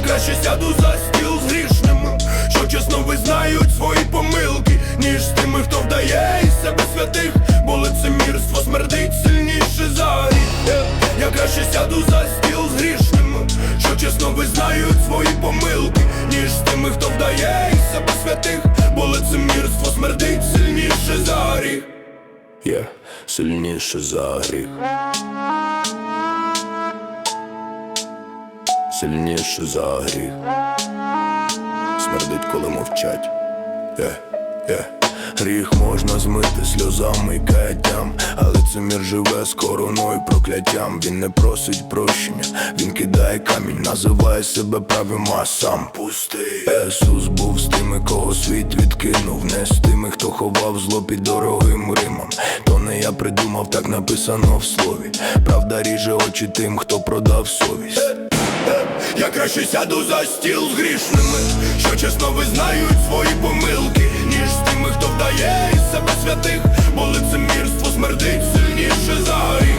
Я краще сяду за стіл з грішними, що чесно визнають свої помилки, ніж з тими, хто вдає із себе святих, бо лицемірство смердить сильніше за гріх Е, Я краще сяду за стіл з грішними, що чесно визнають свої помилки, ніж з тими, хто вдає із себе святих, бо лицемірство смердить сильніше за гріх. Є сильніше за гріх Сильніше за гріх Смердить, коли мовчать Є, є Гріх можна змити сльозами і каяттям Але цимір живе з короною прокляттям Він не просить прощення, він кидає камінь, називає себе правим, а сам пустий Ісус був з тими, кого світ відкинув, не з тими, хто ховав зло під дорогим Римом. То не я придумав, так написано в слові. Правда ріже очі тим, хто продав совість. Я краще сяду за стіл з грішними, що чесно визнають свої помилки, ніж з тими, хто вдає із себе святих, бо лицемірство смердить сильніше за гріх.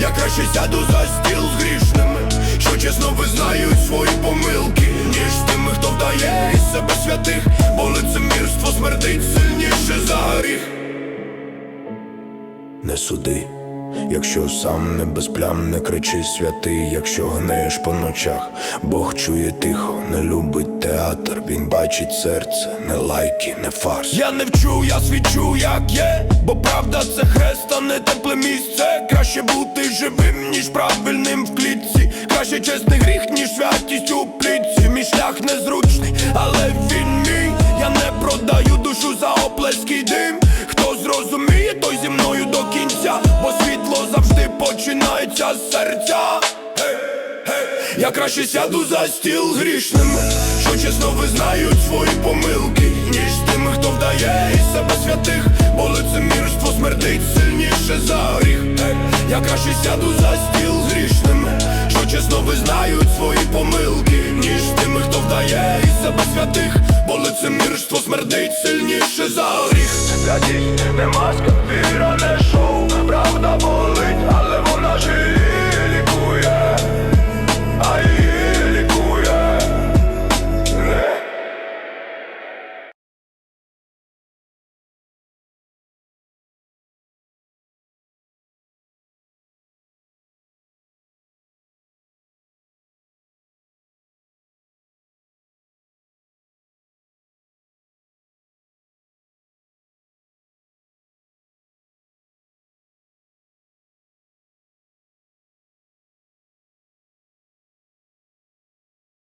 Я краще сяду за стіл з грішними, що чесно визнають свої помилки, ніж з тими, хто вдає із себе святих, бо лицемірство смердить сильніше за гріх. Не суди, якщо сам не без плям, не кричи святий, якщо гнеш по ночах, Бог чує тихо, не любить театр, він бачить серце, не лайки, не фарс. Я не вчу, я свідчу, як є, бо правда це хрест, а не тепле місце. Краще бути живим, ніж правильним в клітці. Краще чесний гріх, ніж святість у плітці. Мій шлях незручний, але він мій. Я не продаю душу за оплески дим. Хто зрозуміє, той зі мною до кінця, бо починається з серця. Я краще сяду за стіл з грішними, що чесно визнають свої помилки, ніж тими, хто вдає із себе святих, бо лицемірство смердить сильніше за гріх. Я краще сяду за стіл з грішними, що чесно визнають свої помилки, ніж з тими, хто вдає із себе святих, бо лицемірство смердить сильніше за гріх. Святість не маска, віра не